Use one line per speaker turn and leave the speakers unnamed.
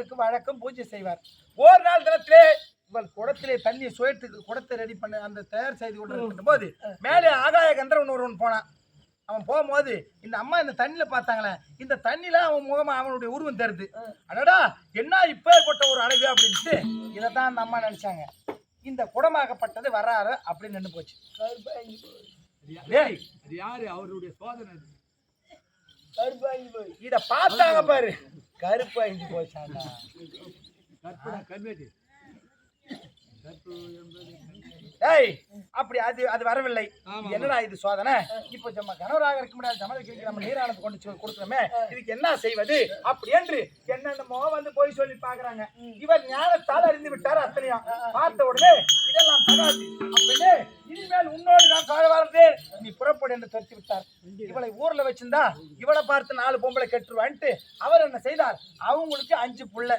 அவருக்கு வழக்கம் பூஜை செய்வார். ஒரு நாள் தினத்திலே இவள் குடத்திலே தண்ணி சுயத்துக்கு குடத்தை ரெடி பண்ண அந்த தயார் செய்து கொண்டு போது மேலே ஆகாய கந்தரவன் ஒருவன் போனான். அவன் போகும்போது இந்த அம்மா இந்த தண்ணியில பார்த்தாங்களே இந்த தண்ணியில அவன் முகமா அவனுடைய உருவம் தருது அடடா என்ன இப்பேற்பட்ட ஒரு அழகு அப்படின்ட்டு இதைத்தான் அந்த அம்மா நினைச்சாங்க. இந்த குடமாகப்பட்டது வராரு அப்படின்னு நின்று போச்சு. டேய்,
அது யாரு? அவருடைய சோதனை.
இத பார்த்தாங்க பாரு. கருப்பாயிஞ்சு போச்சாண்டா.
கற்பனை கல்வெட்டு கற்பு என்பது
ஏய் அப்படி அது அது வரவில்லை. என்னடா இது சோதனை? இப்போ நம்ம கணவராக இருக்க முடியாது சம்மதிக்கு நம்ம நீரானது கொண்டு கொடுக்கிறோமே இதுக்கு என்ன செய்வது? அப்படி என்று என்னென்னமோ வந்து போய் சொல்லி பாக்குறாங்க இவர் ஞானத்தால் அறிந்து விட்டார் அத்தனையும். பார்த்த உடனே இதெல்லாம் தகாது. அப்படின்னு இனிமேல் உன்னோடு நான் வாழ வாழ்ந்தேன் நீ புறப்படு என்று துரத்தி விட்டார். இவளை ஊர்ல வச்சிருந்தா இவளை பார்த்து நாலு பொம்பளை கெட்டுருவான்ட்டு அவர் என்ன செய்தார்? அவங்களுக்கு அஞ்சு புள்ள.